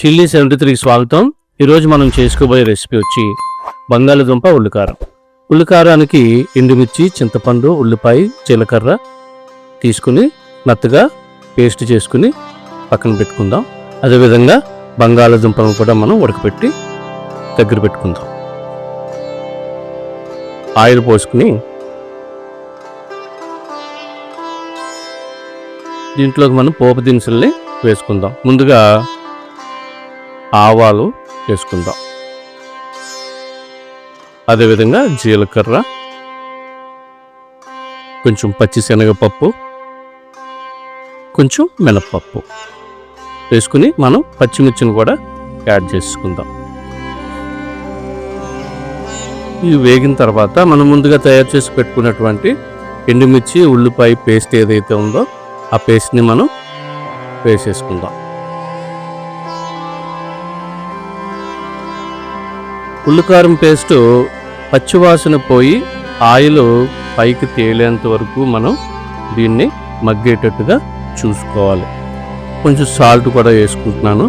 Chilli seventy త్రీకి స్వాగతం. ఈరోజు మనం చేసుకోబోయే రెసిపీ వచ్చి బంగాళదుంప ఉల్లికారం. ఉల్లికారానికి ఎండుమిర్చి చింతపండు ఉల్లిపాయ జీలకర్ర తీసుకుని మెత్తగా పేస్ట్ చేసుకుని పక్కన పెట్టుకుందాం. అదేవిధంగా బంగాళదుంపను కూడా మనం ఉడకపెట్టి దగ్గర పెట్టుకుందాం. ఆయిల్ పోసుకుని దీంట్లోకి మనం పోపు దినుసుల్ని వేసుకుందాం. ముందుగా ఆవాలు వేసుకుందాం. అదేవిధంగా జీలకర్ర కొంచెం పచ్చి శనగపప్పు కొంచెం మినప్పప్పు వేసుకుని మనం పచ్చిమిర్చిని కూడా యాడ్ చేసుకుందాం. ఇవి వేగిన తర్వాత మనం ముందుగా తయారు చేసి పెట్టుకున్నటువంటి ఎండుమిర్చి ఉల్లిపాయ పేస్ట్ ఏదైతే ఉందో ఆ పేస్ట్ని మనం వేసేసుకుందాం. ఉల్లికారం పేస్టు పచ్చివాసన పోయి ఆయిల్ పైకి తేలేంత వరకు మనం దీన్ని మగ్గేటట్టుగా చూసుకోవాలి. కొంచెం సాల్ట్ కూడా వేసుకుంటున్నాను.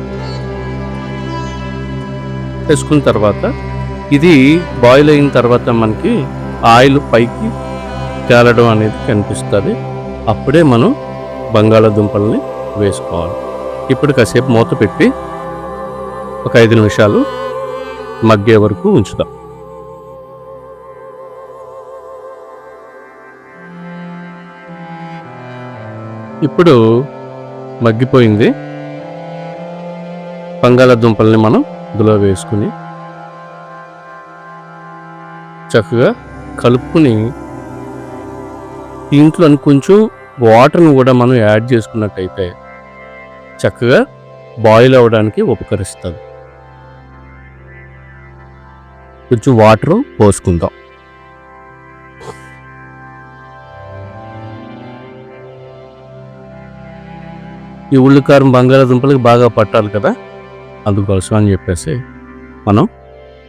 వేసుకున్న తర్వాత ఇది బాయిల్ అయిన తర్వాత మనకి ఆయిల్ పైకి తేలడం అనేది కనిపిస్తుంది. అప్పుడే మనం బంగాళాదుంపల్ని వేసుకోవాలి. ఇప్పుడు కాసేపు మూత పెట్టి ఒక ఐదు నిమిషాలు మగ్గే వరకు ఉంచుదాం. ఇప్పుడు మగ్గిపోయింది. బంగాళాదుంపల్ని మనం ఇందులో వేసుకుని చక్కగా కలుపుకుని దీంట్లో కొంచెం వాటర్ని కూడా మనం యాడ్ చేసుకున్నట్టయితే చక్కగా బాయిల్ అవ్వడానికి ఉపకరిస్తుంది. కొంచెం వాటర్ పోసుకుందాం. ఈ ఉల్లికారం బంగాళాదుంపలకి బాగా పట్టాలి కదా? అందుకోసం అని చెప్పేసి మనం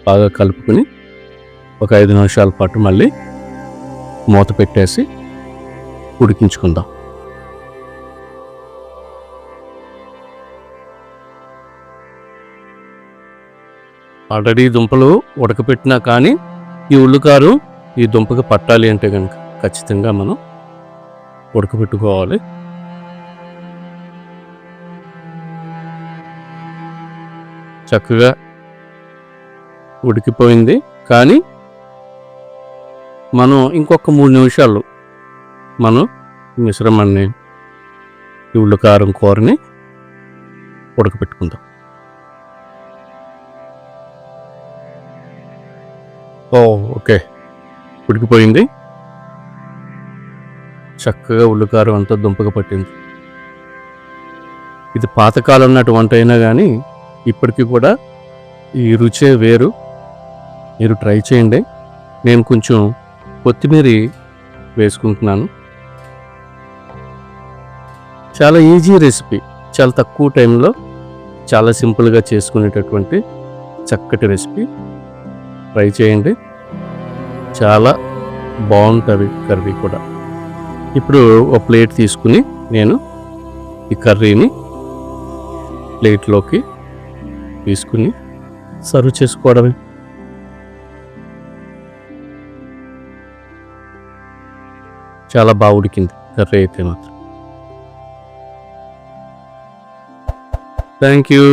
బాగా కలుపుకుని ఒక ఐదు నిమిషాల పాటు మళ్ళీ మూత పెట్టేసి ఉడికించుకుందాం. ఆల్రెడీ దుంపలు ఉడకపెట్టినా కానీ ఈ ఉల్లికారు ఈ దుంపకి పట్టాలి అంటే కనుక ఖచ్చితంగా మనం ఉడకపెట్టుకోవాలి చక్కగా ఉడికిపోయింది. కానీ మనం ఇంకొక మూడు నిమిషాలు మనం మిశ్రమాన్ని ఈ ఉల్లికారం కూరని ఉడకపెట్టుకుందాం ఓ ఓకే. ఉడికిపోయింది. చక్కగా ఉల్లికారం అంతా దుంపగా పట్టింది. ఇది పాతకాలం నాటి వంట అయినా కానీ ఇప్పటికీ కూడా ఈ రుచే వేరు. మీరు ట్రై చేయండి. నేను కొంచెం కొత్తిమీర వేసుకుంటున్నాను. చాలా ఈజీ రెసిపీ. చాలా తక్కువ టైంలో చాలా సింపుల్గా చేసుకునేటటువంటి చక్కటి రెసిపీ. ట్రై చేయండి. చాలా బాగుంటుంది కర్రీ కూడా. ఇప్పుడు ఒక ప్లేట్ తీసుకుని నేను ఈ కర్రీని ప్లేట్లోకి తీసుకుని సర్వ్ చేసుకోవడమే. చాలా బాగా ఉడికింది కర్రీ అయితే మాత్రం. Thank you.